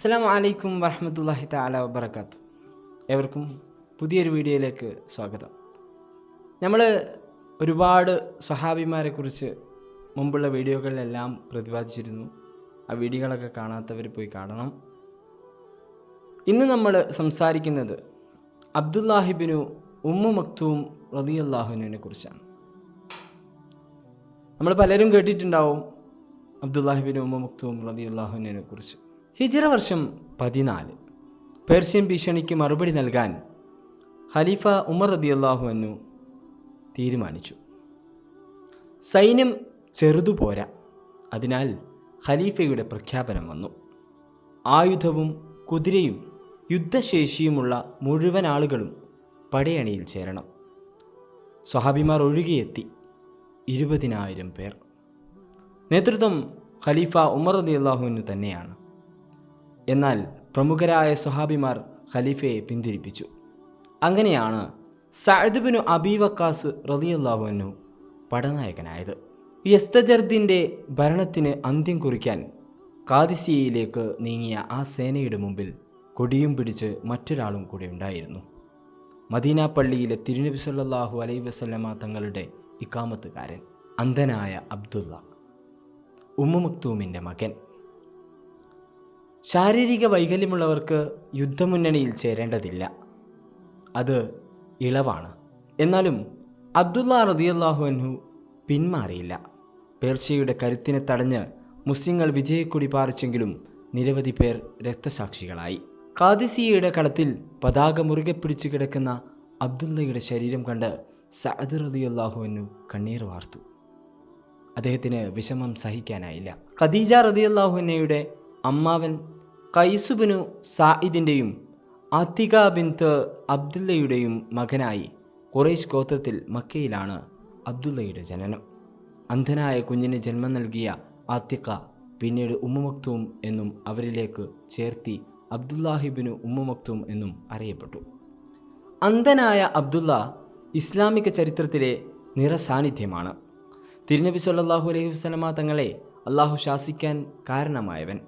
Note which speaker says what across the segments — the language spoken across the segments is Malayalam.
Speaker 1: അസ്സാം വലൈക്കും വറഹമത്തല്ലാഹി താല വബർക്കാത്തു ഏവർക്കും പുതിയൊരു വീഡിയോയിലേക്ക് സ്വാഗതം. നമ്മൾ ഒരുപാട് സ്വഹാബിമാരെക്കുറിച്ച് മുമ്പുള്ള വീഡിയോകളിലെല്ലാം പ്രതിപാദിച്ചിരുന്നു. ആ വീഡിയോകളൊക്കെ കാണാത്തവർ പോയി കാണണം. ഇന്ന് നമ്മൾ സംസാരിക്കുന്നത് അബ്ദുല്ലാഹിബിനു ഉമ്മു മക്തൂം റതിയല്ലാഹുവിനെ കുറിച്ചാണ്. നമ്മൾ പലരും കേട്ടിട്ടുണ്ടാവും അബ്ദുല്ലാഹിബിൻ ഉമ്മ മക്തൂം റതി അള്ളാഹുവിനെ കുറിച്ച്. ഹിജറ വർഷം പതിനാല്. പേർഷ്യൻ ഭീഷണിക്ക് മറുപടി നൽകാൻ ഖലീഫ ഉമർ റതി അള്ളാഹുവിനു തീരുമാനിച്ചു. സൈന്യം ചെറുതു പോരാ അതിനാൽ ഖലീഫയുടെ പ്രഖ്യാപനം വന്നു. ആയുധവും കുതിരയും യുദ്ധശേഷിയുമുള്ള മുഴുവൻ ആളുകളും പടയണിയിൽ ചേരണം. സ്വഹാബിമാർ ഒഴുകിയെത്തി ഇരുപതിനായിരം പേർ. നേതൃത്വം ഖലീഫ ഉമർ റതി അള്ളാഹുവിനു തന്നെയാണ്. എന്നാൽ പ്രമുഖരായ സ്വഹാബിമാർ ഖലീഫയെ പിന്തിരിപ്പിച്ചു. അങ്ങനെയാണ് സഅദ്ബിനു അബി വക്കാസ് റളിയല്ലാഹു അൻഹു പടനായകനായത്. യസ്തജർദിന്റെ ഭരണത്തിന് അന്ത്യം കുറിക്കാൻ കാദിസിയയിലേക്ക് നീങ്ങിയ ആ സേനയുടെ മുമ്പിൽ കൊടിയും പിടിച്ച് മറ്റൊരാളും കൂടെ ഉണ്ടായിരുന്നു. മദീന പള്ളിയിലെ തിരുനബി സല്ലല്ലാഹു അലൈ വസല്ലമ തങ്ങളുടെ ഇക്കാമത്തുകാരൻ അന്ധനായ അബ്ദുള്ള ഉമ്മു മക്തൂമിന്റെ മകൻ. ശാരീരിക വൈകല്യമുള്ളവർക്ക് യുദ്ധമുന്നണിയിൽ ചേരേണ്ടതില്ല. അത് ഇളവാണ്. എന്നാലും അബ്ദുള്ള റതിയല്ലാഹു അൻഹു പിന്മാറിയില്ല. പേർഷ്യയുടെ കരുത്തിനെ തടഞ്ഞ് മുസ്ലിങ്ങൾ വിജയക്കൊടി പാറിച്ചെങ്കിലും നിരവധി പേർ രക്തസാക്ഷികളായി. കാദിസിയയുടെ കളത്തിൽ പതാക മുറുകെ പിടിച്ചു കിടക്കുന്ന അബ്ദുള്ളയുടെ ശരീരം കണ്ട് സഅദ് റതിയല്ലാഹുവിനു കണ്ണീർ വാർത്തു. അദ്ദേഹത്തിന് വിഷമം സഹിക്കാനായില്ല. ഖദീജ റതിയല്ലാഹുവിനയുടെ അമ്മാവൻ കൈസുബിനു സായിദിന്റെയും അതിക ബിന്ത് അബ്ദുള്ളയുടെയും മകനായി കുറേശ് ഗോത്രത്തിൽ മക്കയിലാണ് അബ്ദുള്ളയുടെ ജനനം. അന്ധനായ കുഞ്ഞിന് ജന്മം നൽകിയ ആത്തിക്ക പിന്നീട് ഉമ്മുമക്തൂം എന്നും അവരിലേക്ക് ചേർത്തി അബ്ദുല്ലാഹിബിനു ഉമ്മുമക്തൂം എന്നും അറിയപ്പെട്ടു. അന്ധനായ അബ്ദുള്ള ഇസ്ലാമിക ചരിത്രത്തിലെ നിറസാന്നിധ്യമാണ്. തിരുനബി സല്ലാഹു അലൈഹി വസല്ലമ തങ്ങളെ അള്ളാഹു ശാസിക്കാൻ കാരണമായവൻ.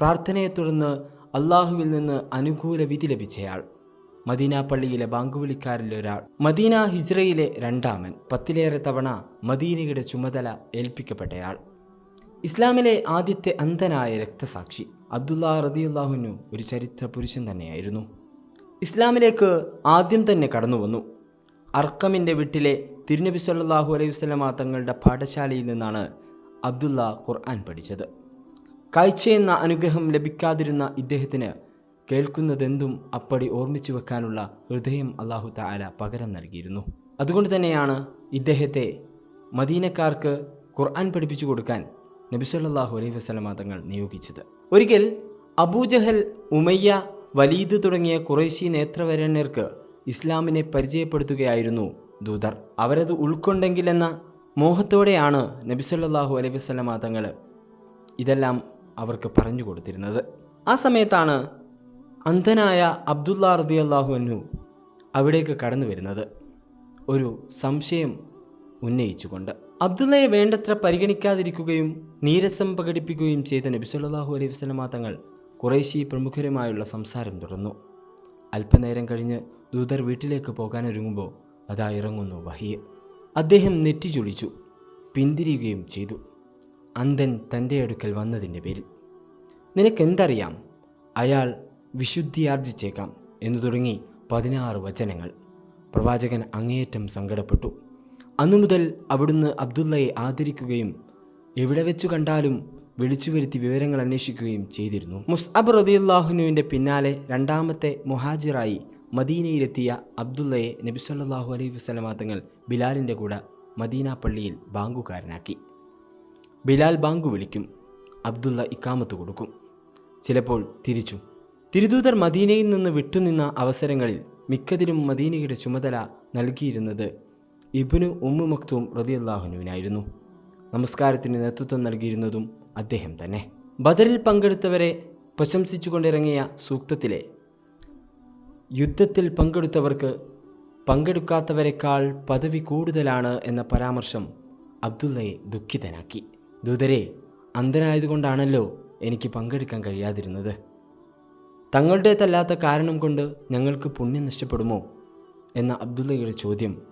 Speaker 1: പ്രാർത്ഥനയെ തുടർന്ന് അള്ളാഹുവിൽ നിന്ന് അനുകൂല വിധി ലഭിച്ചയാൾ. മദീന പള്ളിയിലെ ബാങ്കുവിളിക്കാരിൽ ഒരാൾ. മദീന ഹിജ്റയിലെ രണ്ടാമൻ പത്തിലേറെ തവണ മദീനയുടെ ചുമതല ഏൽപ്പിക്കപ്പെട്ടയാൾ. ഇസ്ലാമിലെ ആദ്യത്തെ അന്ധനായ രക്തസാക്ഷി അബ്ദുല്ലാ റദിയുല്ലാഹുനു ഒരു ചരിത്ര പുരുഷൻ തന്നെയായിരുന്നു. ഇസ്ലാമിലേക്ക് ആദ്യം തന്നെ കടന്നു വന്നു അർക്കമിന്റെ വീട്ടിലെ തിരുനബി സല്ലാഹു അലൈഹി വസല്ലമ തങ്ങളുടെ പാഠശാലയിൽ നിന്നാണ് അബ്ദുള്ള ഖുർആൻ പഠിച്ചത്. കാഴ്ചയെന്ന അനുഗ്രഹം ലഭിക്കാതിരുന്ന ഇദ്ദേഹത്തിന് കേൾക്കുന്നതെന്തും അപ്പടി ഓർമ്മിച്ചു വെക്കാനുള്ള ഹൃദയം അള്ളാഹു താല പകരം നൽകിയിരുന്നു. അതുകൊണ്ട് തന്നെയാണ് ഇദ്ദേഹത്തെ മദീനക്കാർക്ക് ഖുർആൻ പഠിപ്പിച്ചു കൊടുക്കാൻ നബിസല്ലാഹു അലൈഹി വസ്ലമ തങ്ങൾ നിയോഗിച്ചത്. ഒരിക്കൽ അബൂജഹൽ ഉമയ്യ വലീദ് തുടങ്ങിയ കുറേശി നേത്രവരണ്യർക്ക് ഇസ്ലാമിനെ പരിചയപ്പെടുത്തുകയായിരുന്നു ദൂതർ. അവരത് ഉൾക്കൊണ്ടെങ്കിലെന്ന മോഹത്തോടെയാണ് നബിസല്ലാഹു അലൈഹി വസ്ലമ തങ്ങൾ ഇതെല്ലാം അവർക്ക് പറഞ്ഞു കൊടുത്തിരുന്നത്. ആ സമയത്താണ് അന്ധനായ അബ്ദുല്ല റതി അള്ളാഹു അന്നു അവിടേക്ക് കടന്നു വരുന്നത്. ഒരു സംശയം ഉന്നയിച്ചുകൊണ്ട്. അബ്ദുള്ളയെ വേണ്ടത്ര പരിഗണിക്കാതിരിക്കുകയും നീരസം പ്രകടിപ്പിക്കുകയും ചെയ്ത നബി സല്ലല്ലാഹു അലൈഹി വസല്ലമ തങ്ങൾ കുറേശി പ്രമുഖരുമായുള്ള സംസാരം തുടർന്നു. അല്പനേരം കഴിഞ്ഞ് ദൂതർ വീട്ടിലേക്ക് പോകാനൊരുങ്ങുമ്പോൾ അതാ ഇറങ്ങുന്നു വഹിയെ അദ്ദേഹം നെറ്റിചൊളിച്ചു പിന്തിരിയുകയും ചെയ്തു. അന്ധൻ തന്റെ അടുക്കൽ വന്നതിന്റെ പേരിൽ. നിനക്കെന്തറിയാം? അയാൾ വിശുദ്ധിയാർജിച്ചേക്കാം എന്നു തുടങ്ങി പതിനാറ് വചനങ്ങൾ. പ്രവാചകൻ അങ്ങേയറ്റം സങ്കടപ്പെട്ടു. അന്നു മുതൽ അവിടുന്ന് അബ്ദുള്ളയെ ആദരിക്കുകയും എവിടെ വെച്ചു കണ്ടാലും വിളിച്ചു വരുത്തി വിവരങ്ങൾ അന്വേഷിക്കുകയും ചെയ്തിരുന്നു. മുസ്അബ് റതിയുല്ലാഹുനുവിന്റെ പിന്നാലെ രണ്ടാമത്തെ മുഹാജിറായി മദീനയിലെത്തിയ അബ്ദുള്ളയെ നബി സല്ലല്ലാഹു അലൈഹി വസല്ലമ തങ്ങൾ ബിലാലിന്റെ കൂടെ മദീന പള്ളിയിൽ ബാങ്കുകാരനാക്കി. ബിലാൽ ബാങ്കു വിളിക്കും. അബ്ദുള്ള ഇക്കാമത്ത് കൊടുക്കും. ചിലപ്പോൾ തിരിച്ചു. തിരുദൂതർ മദീനയിൽ നിന്ന് വിട്ടുനിന്ന അവസരങ്ങളിൽ മിക്കതിലും മദീനയുടെ ചുമതല നൽകിയിരുന്നത് ഇബിനു ഉമ്മു മക്തൂം റതിയല്ലാഹുനുവിനായിരുന്നു നമസ്കാരത്തിന് നേതൃത്വം നൽകിയിരുന്നതും അദ്ദേഹം തന്നെ. ബദറിൽ പങ്കെടുത്തവരെ പ്രശംസിച്ചുകൊണ്ടിറങ്ങിയ സൂക്തത്തിലെ യുദ്ധത്തിൽ പങ്കെടുത്തവർക്ക് പങ്കെടുക്കാത്തവരെക്കാൾ പദവി കൂടുതലാണ് എന്ന പരാമർശം അബ്ദുള്ളയെ ദുഃഖിതനാക്കി. ദൂതരെ അന്ധനായതുകൊണ്ടാണല്ലോ എനിക്ക് പങ്കെടുക്കാൻ കഴിയാതിരുന്നത്. തങ്ങളുടേതല്ലാത്ത കാരണം കൊണ്ട് ഞങ്ങൾക്ക് പുണ്യം നഷ്ടപ്പെടുമോ? എന്ന അബ്ദുള്ളയുടെ ചോദ്യം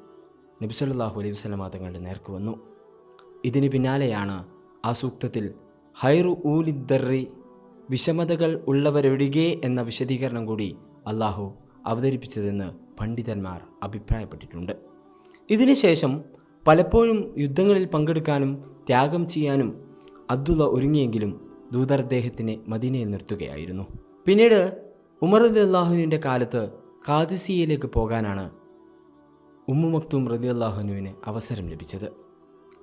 Speaker 1: നബിസല്ലാഹു അലൈഹി വസ്ലമ തങ്ങളുടെ നേർക്ക് വന്നു. ഇതിന് പിന്നാലെയാണ് ആ സൂക്തത്തിൽ ഹൈറു ഊലിദ്ദറി വിഷമതകൾ ഉള്ളവരൊഴികെ എന്ന വിശദീകരണം കൂടി അള്ളാഹു അവതരിപ്പിച്ചതെന്ന് പണ്ഡിതന്മാർ അഭിപ്രായപ്പെട്ടിട്ടുണ്ട്. ഇതിനുശേഷം പലപ്പോഴും യുദ്ധങ്ങളിൽ പങ്കെടുക്കാനും ത്യാഗം ചെയ്യാനും അബ്ദുള്ള ഒരുങ്ങിയെങ്കിലും ദൂതർ അദ്ദേഹത്തിനെ മദീനയിൽ നിർത്തുകയായിരുന്നു. പിന്നീട് ഉമർ റതി അള്ളാഹുവിന്റെ കാലത്ത് കാദിസിയയിലേക്ക് പോകാനാണ് ഉമ്മു മക്തൂം റതി അള്ളാഹുനുവിന് അവസരം ലഭിച്ചത്.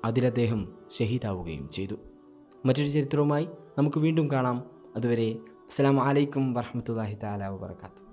Speaker 1: അതിലദ്ദേഹം ഷഹീദാവുകയും ചെയ്തു. മറ്റൊരു ചരിത്രവുമായി നമുക്ക് വീണ്ടും കാണാം. അതുവരെ അസ്സാം വലൈക്കും വർഹമത്തല്ലാഹി താല വാത്തു